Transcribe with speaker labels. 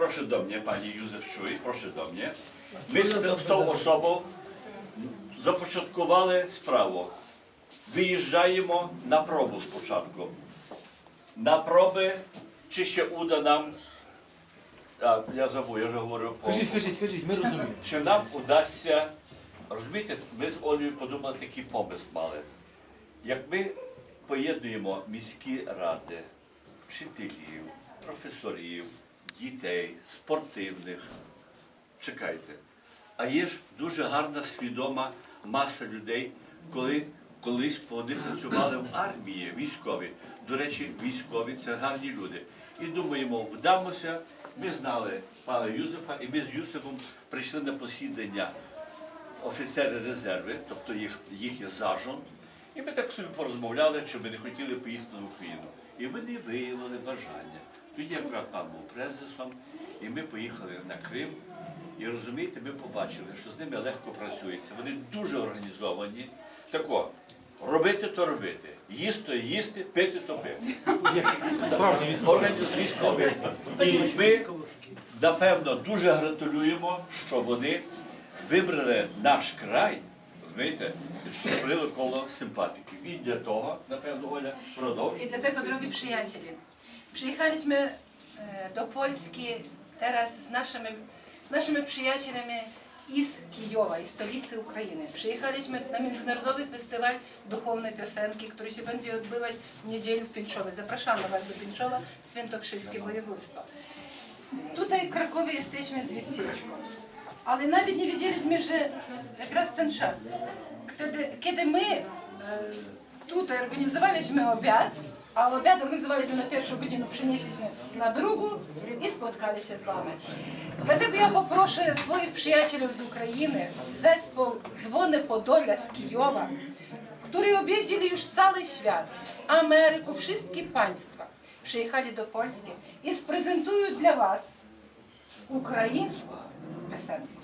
Speaker 1: proszę do mnie, Pani Józef Czuj, proszę do mnie. My z, z tą osobą започаткували справу. Виїжджаємо на пробу спочатку. На проби, чи ще уда нам. А, я забув, я вже говорив по.
Speaker 2: Кажіть, кажіть, кажіть, ми розуміємо.
Speaker 1: Чи нам удасться, розумієте, ми з Олею подумали, такий помисл мали. Як ми поєднуємо міські ради, вчителів, професорів, дітей, спортивних, чекайте. А є ж дуже гарна свідома маса людей, коли колись вони працювали в армії, військові. До речі, військові це гарні люди. І думаємо, вдамося. Ми знали пана Юзефа, і ми з Юсифом прийшли на посідання офіцери резерви, тобто їх, їх зажон. І ми так собі порозмовляли, що ми не хотіли поїхати на Україну. І вони виявили бажання. Тоді якраз пан був презесом, і ми поїхали на Крим. І розумієте, ми побачили, що з ними легко працюється. Вони дуже організовані. Тако, робити то робити, їсти їсти, пити то пити.
Speaker 2: Військові.
Speaker 1: Військові. І ми, напевно, дуже гратулюємо, що вони вибрали наш край, і що створили коло симпатиків. І для того, напевно, Оля, продовжує.
Speaker 3: I dlatego, drogi przyjaciele, przyjechaliśmy e, do Polski teraz z naszymi, z naszymi przyjaciółmi i z Kijowa, i stolicy Ukrainy. Przyjechaliśmy na Międzynarodowy Festiwal Duchownej Piosenki, który się będzie odbywać w niedzielę w Pińczowie. Zapraszamy Was do Pińczowa, Świętokrzyskie Województwo. Tutaj w Krakowie jesteśmy z Wieścieczką. Nawet nie wiedzieliśmy, że якраз ten czas, kiedy, kiedy my e, tutaj organizowaliśmy obiad, a obiad organizowaliśmy na pierwszą godzinę, przynieśliśmy na drugą i spotkali się z Wami. Dlatego ja poproszę swoich przyjaciół z Ukrainy, zespół Dzwony Podolia z Kijowa, którzy objeździli już cały świat, Amerykę, wszystkie państwa, przyjechali do Polski i sprezentują dla Was українську пісенку.